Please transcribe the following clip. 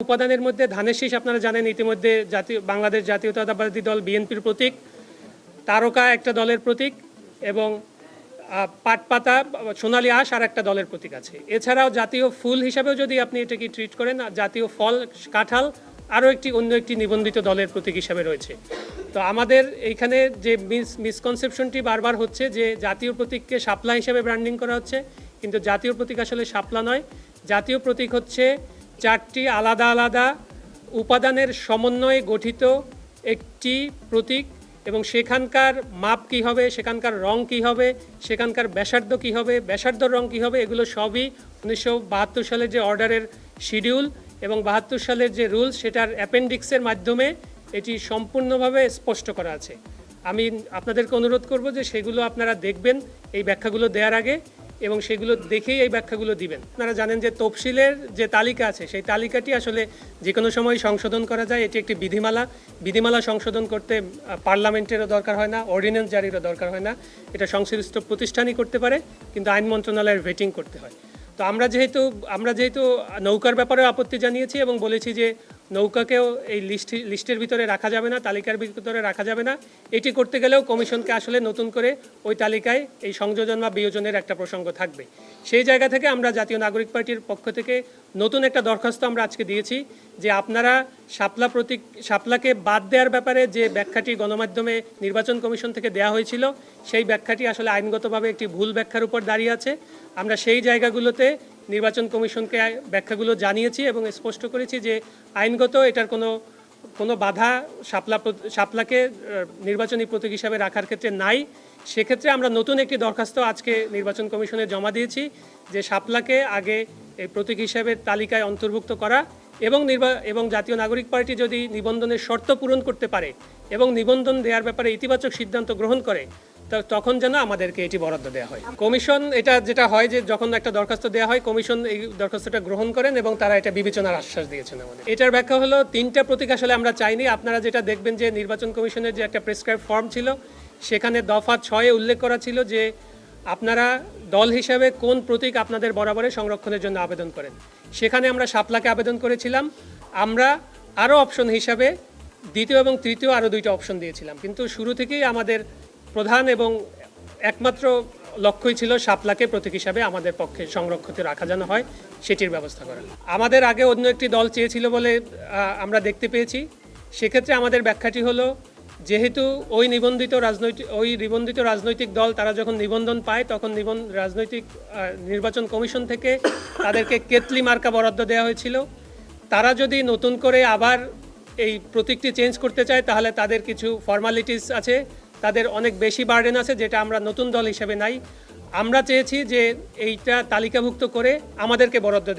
উপাদানের মধ্যে ধানের শীষ আপনারা জানেন ইতিমধ্যে জাতীয় বাংলাদেশ জাতীয়তাবাদী দল বিএনপির প্রতীক তারকা একটা দলের প্রতীক এবং আহ, পাটপাতা সোনালী আঁশ আর একটা দলের প্রতীক আছে। এছাড়াও জাতীয় ফুল হিসাবেও যদি আপনি এটাকে ট্রিট করেন জাতীয় ফল কাঁঠাল আরও একটি অন্য একটি নিবন্ধিত দলের প্রতীক হিসাবে রয়েছে। তো আমাদের এইখানে যে মিস মিসকনসেপশনটি বারবার হচ্ছে যে জাতীয় প্রতীককে শাপলা হিসাবে ব্র্যান্ডিং করা হচ্ছে কিন্তু জাতীয় প্রতীক আসলে শাপলা নয়। জাতীয় প্রতীক হচ্ছে চারটি আলাদা আলাদা উপাদানের সমন্বয়ে গঠিত একটি প্রতীক এবং সেখানকার মাপ কী হবে, সেখানকার রং কী হবে, সেখানকার ব্যাসার্ধ কী হবে ব্যাসার্ধর রং কী হবে, এগুলো সবই উনিশশো বাহাত্তর সালের যে অর্ডারের শিডিউল এবং বাহাত্তর সালের যে রুলস সেটার অ্যাপেন্ডিক্সের মাধ্যমে এটি সম্পূর্ণভাবে স্পষ্ট করা আছে। আমি আপনাদেরকে অনুরোধ করব যে সেগুলো আপনারা দেখবেন, এই ব্যাখ্যাগুলো দেওয়ার আগে। এবং সেগুলো দেখেই এই ব্যাখ্যাগুলো দিবেন। আপনারা জানেন যে তফসিলের যে তালিকা আছে, সেই তালিকাটি আসলে যে কোনো সময় সংশোধন করা যায়। এটি একটি বিধিমালা। বিধিমালা সংশোধন করতে পার্লামেন্টেরও দরকার হয় না, অর্ডিন্যান্স জারিরও দরকার হয় না। এটা সংশ্লিষ্ট প্রতিষ্ঠানই করতে পারে, কিন্তু আইন মন্ত্রণালয়ের ভেটিং করতে হয়। তো আমরা যেহেতু আমরা যেহেতু নৌকার ব্যাপারে আপত্তি জানিয়েছি এবং বলেছি যে নৌকাকেও এই লিস্ট, লিস্টের ভিতরে রাখা যাবে না, তালিকার ভিতরে রাখা যাবে না। এটি করতে গেলেও কমিশনকে আসলে নতুন করে ওই তালিকায় এই সংযোজন বা বিয়োজনের একটা প্রসঙ্গ থাকবে। সেই জায়গা থেকে আমরা জাতীয় নাগরিক পার্টির পক্ষ থেকে নতুন একটা দরখাস্ত আমরা আজকে দিয়েছি যে আপনারা শাপলা প্রতীক শাপলাকে বাদ দেওয়ার ব্যাপারে যে ব্যাখ্যাটি গণমাধ্যমে নির্বাচন কমিশন থেকে দেওয়া হয়েছিল, সেই ব্যাখ্যাটি আসলে আইনগতভাবে একটি ভুল ব্যাখ্যার উপর দাঁড়িয়ে আছে। আমরা সেই জায়গাগুলোতে নির্বাচন কমিশনকে ব্যাখ্যাগুলো জানিয়েছি এবং স্পষ্ট করেছি যে আইনগত এটার কোনো কোনো বাধা শাপলা শাপলাকে নির্বাচনী প্রতীক হিসাবে রাখার ক্ষেত্রে নাই। সেক্ষেত্রে আমরা নতুন একটি দরখাস্ত আজকে নির্বাচন কমিশনে জমা দিয়েছি যে শাপলাকে আগে এই প্রতীক হিসাবে তালিকায় অন্তর্ভুক্ত করা এবং নির্বা, এবং জাতীয় নাগরিক পার্টি যদি নিবন্ধনের শর্ত পূরণ করতে পারে এবং নিবন্ধন দেওয়ার ব্যাপারে ইতিবাচক সিদ্ধান্ত গ্রহণ করে তখন যেন আমাদেরকে এটি বরাদ্দ দেওয়া হয়। কমিশন, এটা যেটা হয় যে যখন একটা দরখাস্ত দেওয়া হয়, কমিশন এই দরখাস্তটা গ্রহণ করেন এবং তারা এটা বিবেচনার আশ্বাস দিয়েছেন আমাদের। এটার ব্যাখ্যা হলো, তিনটা প্রতীক আসলে আমরা চাইনি। আপনারা যেটা দেখবেন যে নির্বাচন কমিশনের যে একটা প্রেসক্রাইব ফর্ম ছিল, সেখানে দফা ছয়ে উল্লেখ করা ছিল যে আপনারা দল হিসাবে কোন প্রতীক আপনাদের বরাবরে সংরক্ষণের জন্য আবেদন করেন? সেখানে আমরা শাপলাকে আবেদন করেছিলাম। আমরা আরও অপশন হিসাবে দ্বিতীয় এবং তৃতীয় আরও দুইটা অপশন দিয়েছিলাম। কিন্তু শুরু থেকেই আমাদের প্রধান এবং একমাত্র লক্ষ্যই ছিল শাপলাকে প্রতীক হিসাবে আমাদের পক্ষে সংরক্ষিত রাখা যেন হয়, সেটির ব্যবস্থা করা। আমাদের আগে অন্য একটি দল চেয়েছিল বলে আমরা দেখতে পেয়েছি। সেক্ষেত্রে আমাদের ব্যাখ্যাটি হলো যেহেতু ওই নিবন্ধিত রাজনৈতিক, ওই নিবন্ধিত রাজনৈতিক দল তারা যখন নিবন্ধন পায়, তখন নিবন, রাজনৈতিক নির্বাচন কমিশন থেকে তাদেরকে কেতলি মার্কা বরাদ্দ দেওয়া হয়েছিল। তারা যদি নতুন করে আবার এই প্রতীকটি চেঞ্জ করতে চায়, তাহলে তাদের কিছু ফর্মালিটিস আছে। তাদের অনেক বেশি বার্ডেন আছে, যেটা আমরা নতুন দল হিসেবে নাই। আমরা চেয়েছি যে এইটা তালিকাভুক্ত করে আমাদেরকে বরাদ্দ দেওয়া